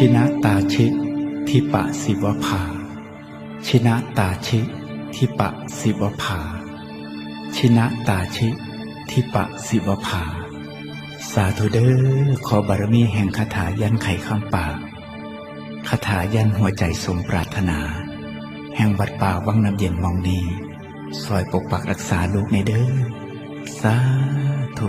ชินะตาชิทิปะสิวภา ชินะตาชิทิปะสิวภา ชินะตาชิทิปะสิวภา สาธุเด้อขอบารมีแห่งคาถายันไขคำปากคาถายันหัวใจสมปรารถนา แห่งวัดป่าวังน้ำเย็นมองนีซอยปกปักรักษาลูกในเด้อสาธุ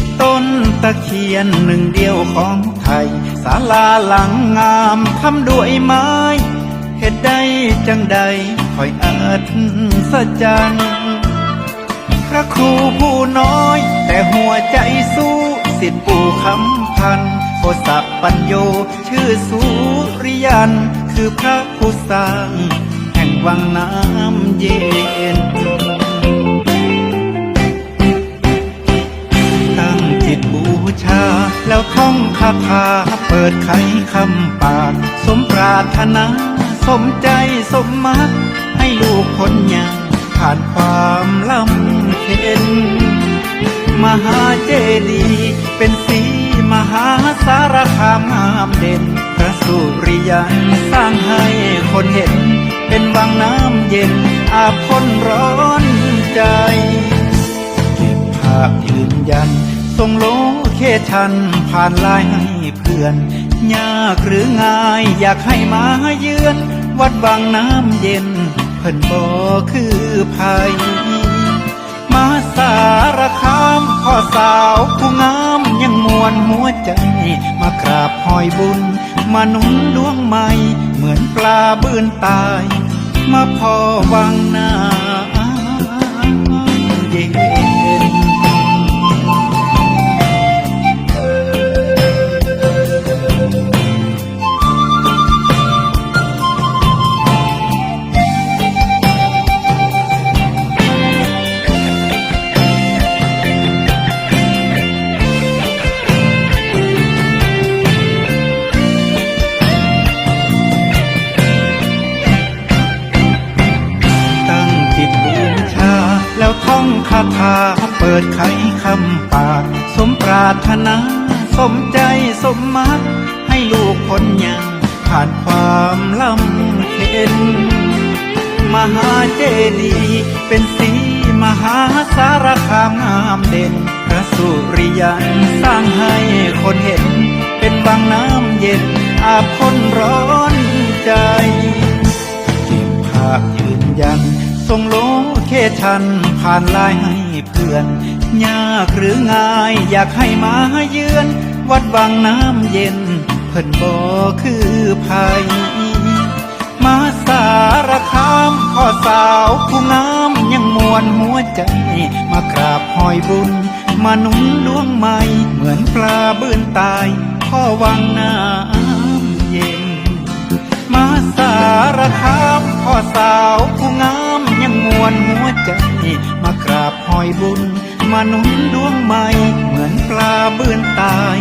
ต้นตะเคียนหนึ่งเดียวของไทยศาลาหลังงามทำด้วยไม้เหตุใดจังใดคอยอาจสะจันพระครูผู้น้อย แต่หัวใจสู้สิทธิปู่คำพันโอสัพปัญโยชื่อสุริยัน คือพระผู้สร้าง แห่งวังน้ำเย็น แล้วท่องคาถาเปิดไขคำปาก สมปรารถนา สมใจสมมักให้ลูกคนยังผ่านความลำเค็นมหาเจดีย์เป็นสีมหาสารคามงามเด่น พระสุริยันสร้างให้คนเห็น เป็นวังน้ำเย็น อาบคนร้อนใจ เก็บภาพยืนยัน ส่งโลเคชันผ่านไลน์ให้เพื่อน ยากหรือง่ายอยากให้มาเยือน วัดบางน้ำเย็น เพิ่นบ่คือภัย มาสารคามพ่อสาวผู้งามยังมวนหัวใจ มากราบหอยบุญ มาหนุนดวงใหม่ เหมือนปลาบื้นตาย มาพอวังน้ำเย็น ทาถาเปิดไขคำปากสมปรารถนา สมใจสมมักให้ลูกพ้นยังผ่านความลำเค็นมหาเจดีย์เป็นสีมหาสารคามงามเด่นพระสุริยันสร้างให้คนเห็น เป็นบางน้ำเย็นอาบคนร้อนใจเก็บภาพยืนยันส่งโล เคชันผ่านลน์ให้เพื่อน ยากหรือง่ายอยากให้มาเยือน วัดวังน้ำเย็น เพิ่นบ่คือภัย มาสารคามพ่อสาวผู้งามยังมวนหัวใจ มากราบหอยบุญ มาหนุนดวงใหม่ เหมือนปลาบื้นตาย พ่อวังน้ำเย็น มาสารคามพ่อสาว มากราบหอยบุญ มาหนุนดวงใหม่ เหมือนปลาเบื้นตาย